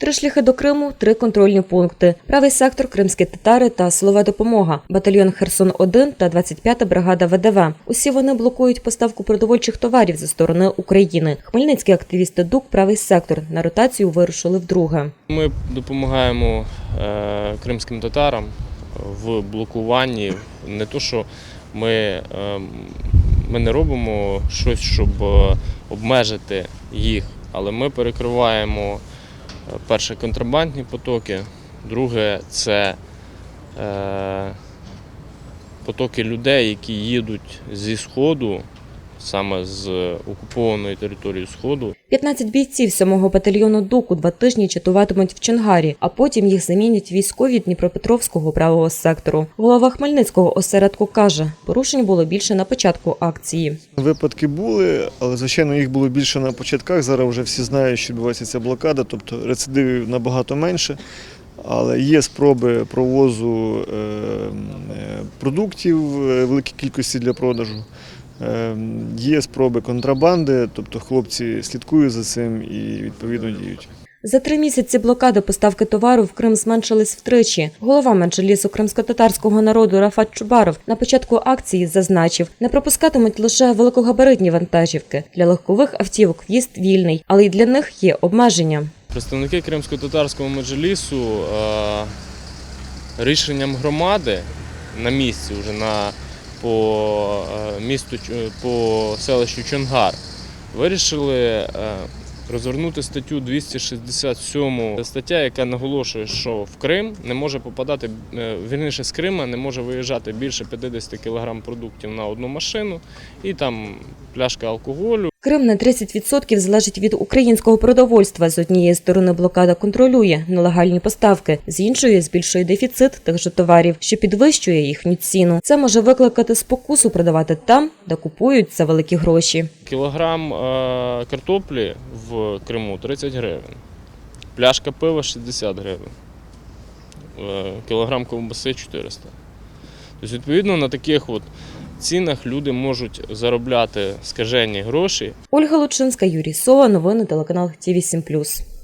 Три шляхи до Криму, три контрольні пункти. Правий сектор, кримські татари та силова допомога, батальйон Херсон 1 та 25-та бригада ВДВ. Усі вони блокують поставку продовольчих товарів зі сторони України. Хмельницькі активісти ДУК правий сектор на ротацію вирушили вдруге. Ми допомагаємо е, кримським татарам в блокуванні. Не то, що ми, е, ми не робимо щось, щоб е, обмежити їх, але ми перекриваємо перше контрабандні потоки, друге це е, потоки людей, які їдуть зі Сходу, саме з окупованої території Сходу, 15 бійців 7-го батальйону ДУКу два тижні чатуватимуть в Чонгарі, а потім їх замінять військові Дніпропетровського правого сектору. Голова Хмельницького осередку каже, порушень було більше на початку акції. Випадки були, але звичайно їх було більше на початках. Зараз вже всі знають, що відбувається ця блокада, тобто рецидивів набагато менше. Але є спроби провозу е, е, продуктів е, великій кількості для продажу. Е, Є спроби контрабанди, тобто хлопці слідкують за цим і відповідно діють. За три місяці блокади поставки товару в Крим зменшились втричі. Голова меджлісу кримськотатарського народу Рафат Чубаров на початку акції зазначив, не пропускатимуть лише великогабаритні вантажівки. Для легкових автівок в'їзд вільний, але й для них є обмеження. Представники кримсько-татарського меджлісу е, рішенням громади на місці вже на по е, місту по селищу Чонгар вирішили розвернути розгорнути статтю 267 стаття, яка наголошує, що в Крим не може попадати е, вірніше з Крима не може виїжджати більше 50 кг продуктів на одну машину і там пляшка алкоголю. Крим на 30% залежить від українського продовольства. З однієї сторони блокада контролює нелегальні поставки, з іншої збільшує дефіцит тих же товарів, що підвищує їхню ціну. Це може викликати спокусу продавати там, де купують за великі гроші. Кілограм е, картоплі в Криму 30 гривень, пляшка пива 60 гривень, е, кілограм ковбаси 400. Тобто, відповідно, на таких от цінах люди можуть заробляти скажені гроші Ольга Лучинська, Юрій Сова. Новини телеканал Тівісім 7+.